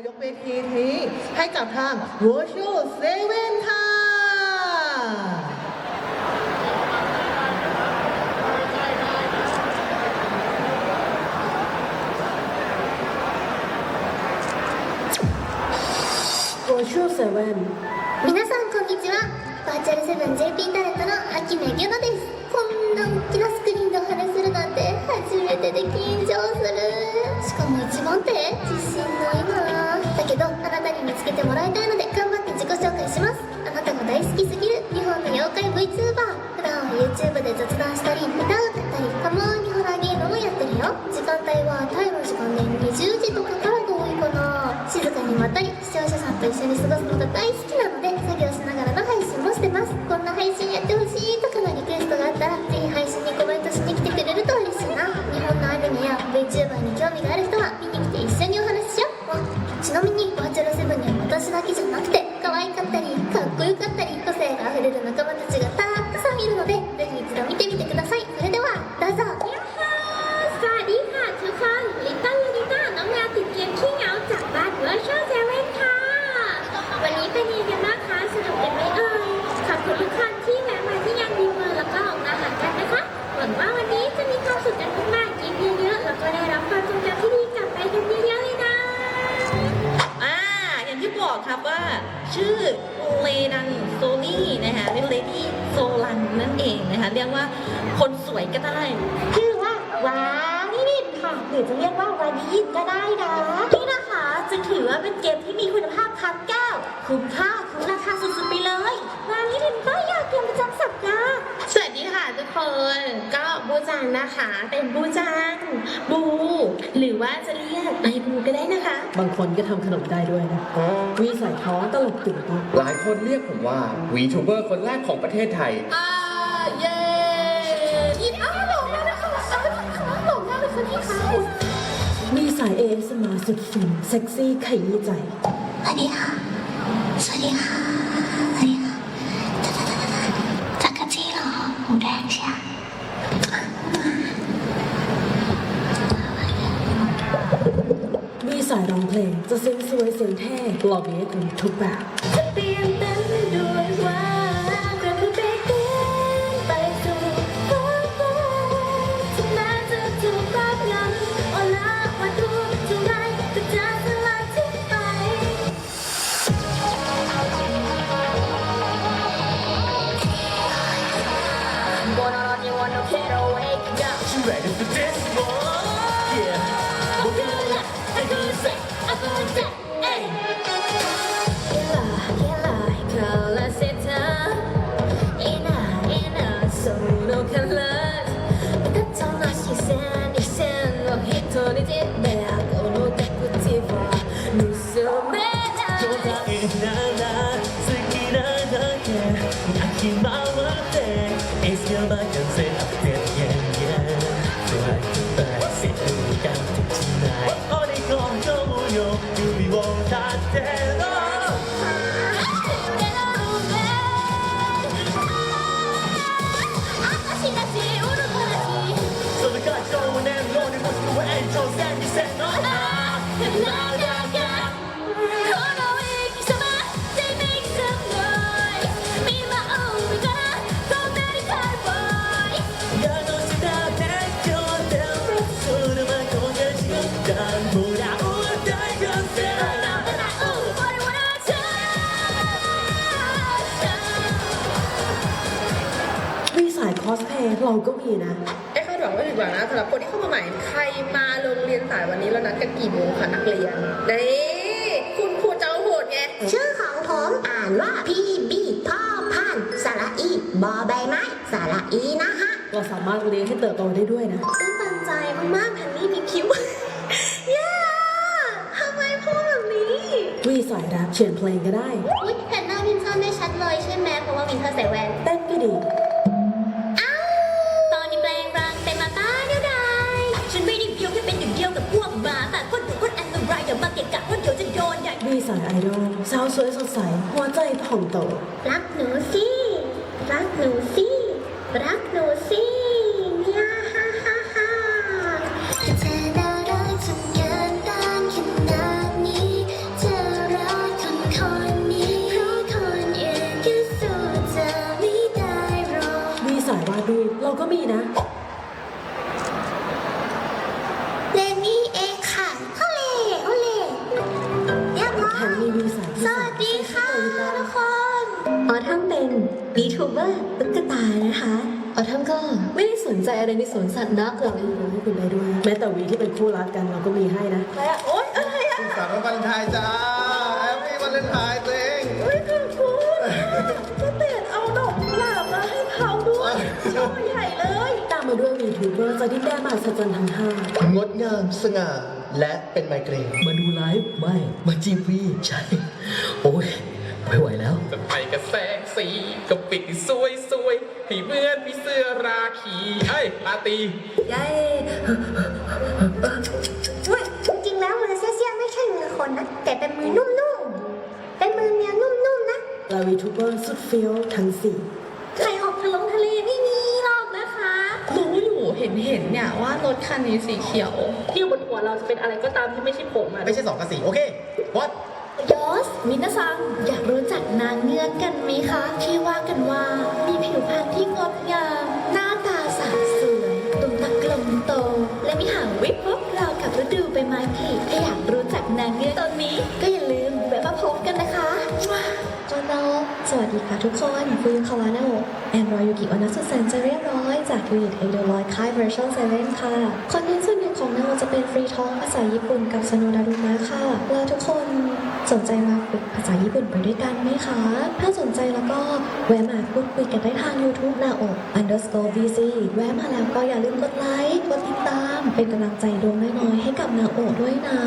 ยกเวทีนี้ให้กับทาง Virtual Seven ค่ะ Virtual Seven 皆さんこんにちはバーチャルセブン JP タレントの秋目ギュナですこんな大きなスクリーンでお話しするなんて初めてで緊張するしかも一番手自信ないなだけどあなたに 見つけてもらいたいので頑張って自己紹介します。あなたが大好きすぎる。日本の妖怪 VTuber 普段は YouTube で雑談したり歌を歌ったりたまにホラーゲームもやってるよ。時間帯はタイの時間で20時とかからが多いかな。静かにまったり視聴者さんと一緒に過ごすのが大好きなので作業しながらの配信もしてます。こんな配信やってほにバーチャルセブンには私だけじゃなくて可愛かったりかっこよかったり รียกว่าคนสวยก็ได้ ชื่อว่าวานินิดค่ะหรือจะเรียกว่าวานิยินก็ได้นะนี่นะคะจะถือว่าเป็นเกมที่มีคุณภาพครับแก้ว คุ้มค่าคุ้มราคาสุดๆไปเลยวานินินก็อยากเกมประจำสัปดาห์สวัสดีค่ะทุกคนก็บูจังนะคะ เป็นบูจังบู หรือว่าจะเรียกไอบูก็ได้นะคะ บางคนก็ทำขนมได้ด้วยนะวีใส่ท้องตลกตื่นตาหลายคนเรียกผมว่าวีทูเบอร์คนแรกของประเทศไทยอ่า เย้ยินอ้าวหลงแล้วนะคะอ้าวหลงมากเลยค่ะพี่คะมีสายเอสมาสุดฟินเซ็กซี่ขยี้ใจ สวัสดีค่ะ สวัสดีค่ะ สวัสดีค่ะจักรจี้เหรอหมูแดงใช่มีสายร้องเพลงจะเสียงสวยเสียงเท่หล่อเมียคุณทุกแบบ Yeah. I'm gonna say, I'm gonna say, hey. มีสายคอสเพลย์เราก็มีนะ ไอ้คาดหวังว่าผิดหวังนะสำหรับคนที่เข้ามาใหม่ใครมาโรงเรียนสายวันนี้แล้วนัดกันกี่โมงคะนักเรียนนี่คุณครูเจ้าโหดไงชื่อของผมอ่านว่าพี่บีพ่อพันธุ์สระอีบอใบไม้สระอีนะฮะเราสามารถเลี้ยงให้เติบโตได้ด้วยนะตื้นตันใจมากๆแผ่นนี้มีคิ้วย่าทำไมพูดแบบนี้วีสายแรปเขียนเพลงก็ได้อุ๊ยเห็นหน้าวินเทอร์ไม่ชัดเลยใช่ไหมเพราะว่าวินเทอร์ใส่แว่นเต้นก็ดี นี่สายไอดอลสาวสวยสดใส หัวใจผ่องโต รักหนูสิ รักหนูสิ เป็นวีทูเบอร์ตุ๊กตานะคะออทัมก็ไม่ได้สนใจอะไรในสวนสัตว์นักหรอกเราให้คุณได้ด้วย แม้แต่วีที่เป็นคู่รักกันเราก็มีให้นะโอ๊ยอะไรอะสามวันวาเลนไทน์จ้าแฮปปี้วันเลนไทน์ตัวเองเฮ้ยขอบคุณก็เต็ดเอาดอกกุหลาบมาให้เขาด้วยช่อใหญ่เลยตามมาด้วยวีทูเบอร์จะดิ้นแดนมหัศจรรย์ทั้งห้างดงามสง่าและเป็นไมเกรนมาดูไลฟ์ไม่มาจีบวีใช่โอ้ย ไม่ไหวแล้ว จะไปกับแสงสีกับปิดสวยสวยๆให้เหมือนพี่เสื้อราคีเอ้ยปาตีเย้เว้ยจริงๆแล้วมือเซี่ยๆไม่ใช่มือคนนะแต่เป็นมือนุ่มๆ เป็นมือเมียนุ่มๆนะและวีทูเบอร์สุดเฟี้ยวทั้งสี่ใครออกทะลงทะเลไม่มีหรอกนะคะรู้อยู่เห็นเห็นเนี่ยว่ารถคันนี้สีเขียว ที่อยู่บนหัวเราจะเป็นอะไรก็ตามที่ไม่ใช่ผมอะไม่ใช่สองกับสี่โอเควัดยอส มินาซังอยากรู้จักนางเงือกกันไหมคะ ที่ว่ากันว่ามีผิวพรรณที่งดงาม หน้าตาสาวสวยดวงตากลมโต และมีหางวิบวับราวกับฤดูใบไม้ผลิถ้าอยากรู้จักนางเงือกตอนนี้ ก็อย่าลืมแวะมาพบกันนะคะจอนโนสวัสดีค่ะทุกคนฟูยุคาวานาโอะแอนรอยูกิโอนัสสุดแสนจะเรียบร้อยจากยูนิตเอเดอร์ลอยค่าย Virtual Seven ค่ะ คอนเทนต์ส่วนใหญ่ของนาโอจะเป็นฟรีทอ l k ภาษาญี่ปุ่นกับสโนดารุมะค่ะ แล้วทุกคน สนใจมาฝึกภาษาญี่ปุ่นไปด้วยกันไหมคะ ถ้าสนใจแล้วก็แวะมาพูดคุยกันได้ทาง YouTube นาโอ underscore vc แวะมาแล้วก็อย่าลืมกดไลค์ กดติดตาม เป็นกำลังใจดวงน้อยๆให้กับนาโอด้วยนะ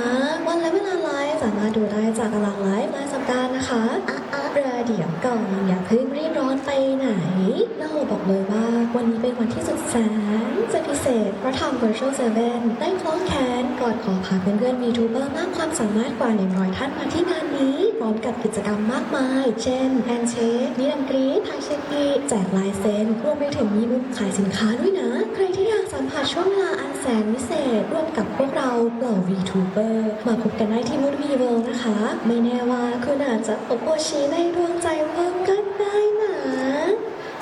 วันและเวลาไลฟ์สามารถดูได้จากตารางไลฟ์รายสัปดาห์นะคะอะอะ เดี๋ยวก่อนอย่าเพิ่งรีบร้อนไปไหนนาบอกเลยว่าวันนี้เป็นวันที่สุดแสนจะพิเศษเพราะทาง Virtual 7ได้คล้องแขนกอดขอพาเพื่อนๆ VTuber มากความสามารถกว่า 100 ท่านมาที่งานนี้ พร้อมกับกิจกรรมมากมาย เช่นแฮนเชคนิรันกรีทายเช็คกีแจกลายเซ็นรวมไปถึงมีมุมขายสินค้าด้วยนะ ใครที่อยากสัมผัสช่วงเวลาอันแสนวิเศษร่วมกับพวกเราเหล่า VTuber มาพบกันได้ที่มูดวีเวิลนะคะ ไม่แน่ว่าคุณอาจจะพบโอชิในดวงใจเพิ่มก็ได้นะ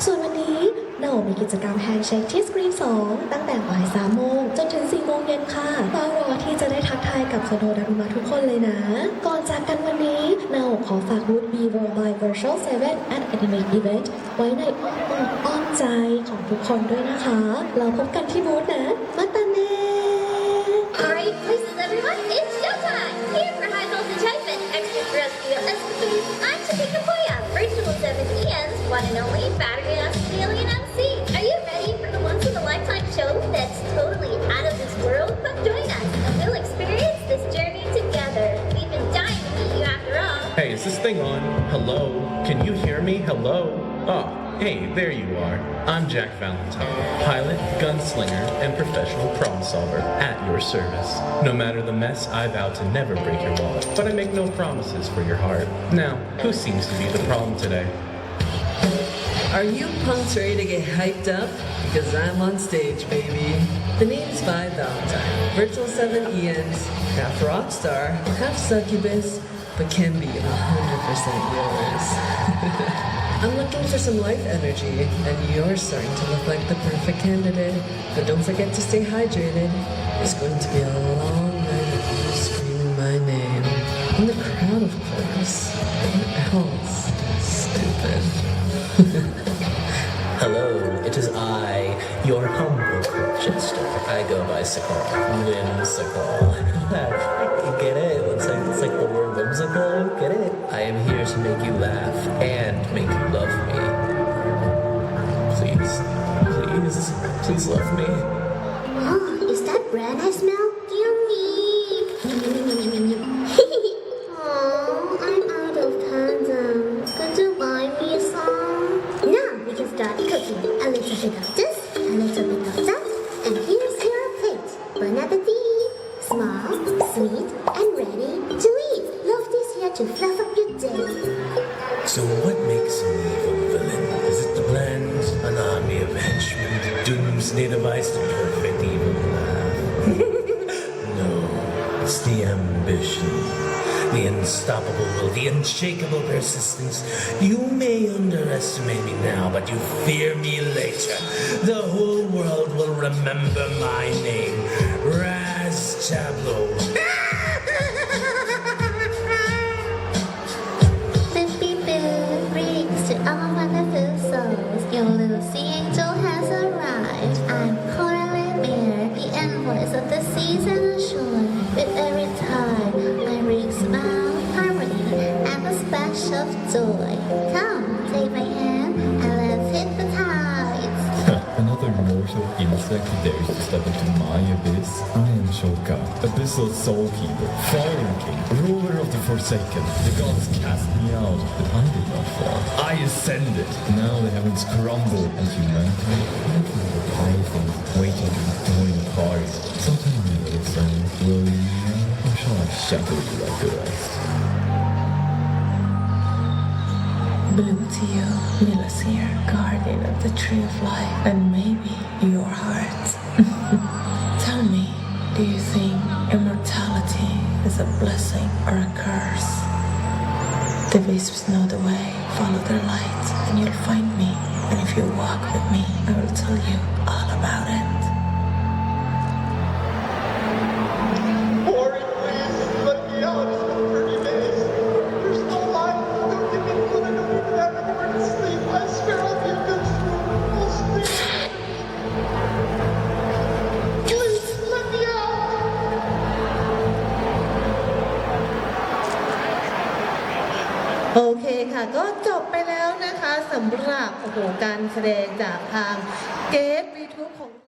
ส่วนวันนี้เรามีกิจกรรมแฮนด์เช็คที่สกรีน 2 ตั้งแต่บ่าย3โมงจนถึง 4 โมงเย็นค่ะเฝ้ารอที่จะได้ทักทายกับโซโดดารุมาทุกคนเลยนะ ก่อนจากกันวันนี้เราขอฝากบูธ b v o by Virtual 7 and Anime Event ไว้ในอ้อมอกอ้อมใจของทุกคนด้วยนะคะ เราพบกันที่บูธนะ มาตาเน่ Alright, places everyone, it's I'm Topeka Koya, Virtual 7 EN's one and only battery MC. Are you ready for the once in a lifetime show that's totally out of this world? Come join us we'll experience this journey together. We've been dying to meet you after all. Hey, is this thing on? Hello? Can you hear me? Hello? Oh, hey, there you are. I'm Jack Valentine, pilot, gunslinger, and professional problem solver at your service. No matter the mess, I vow to never break your wallet, but I make no promises for your heart. Now, who seems to be the problem today? Are you punks ready to get hyped up? Because I'm on stage, baby. The name's Five Valentine, Virtual 7 ENs, half rockstar, half succubus, but can be 100% yours. I'm looking for some life energy, and you're starting to look like the perfect candidate. But don't forget to stay hydrated. It's going to be a long night of you screaming my name. In the crowd, of course. Else? Stupid. Hello, it is I, your humble jester. I go by Sakal, whimsical. Get it? It's like it's like the word whimsical. Get it? I am here to make you laugh and make you love me. Please, please, please love me. Oh, is that bread I smell? The perfect evil no, it's the ambition, The unstoppable, will, the unshakable persistence. You may underestimate me now, but you fear me later. The whole world will remember my name, Raz Tableau. To step into my abyss. I am Shoka, Abyssal Soul Keeper, Fallen King, ruler of the Forsaken. The gods cast me out, but I did not fall. I ascended. Now the heavens crumble, and humanity playthings waiting to join the party. So tell me, little son, will you, or shall I shackle you like the Blue to you, Milasir, guardian of the tree of life, and maybe your heart. Tell me, do you think immortality is a blessing or a curse? The wisps know the way, follow their light, and you'll find me. And if you walk with me, I will tell you all about it. โอเคค่ะ ก็จบไปแล้วนะคะสำหรับโอ้โหการแสดงจากทางเกสวีทูของ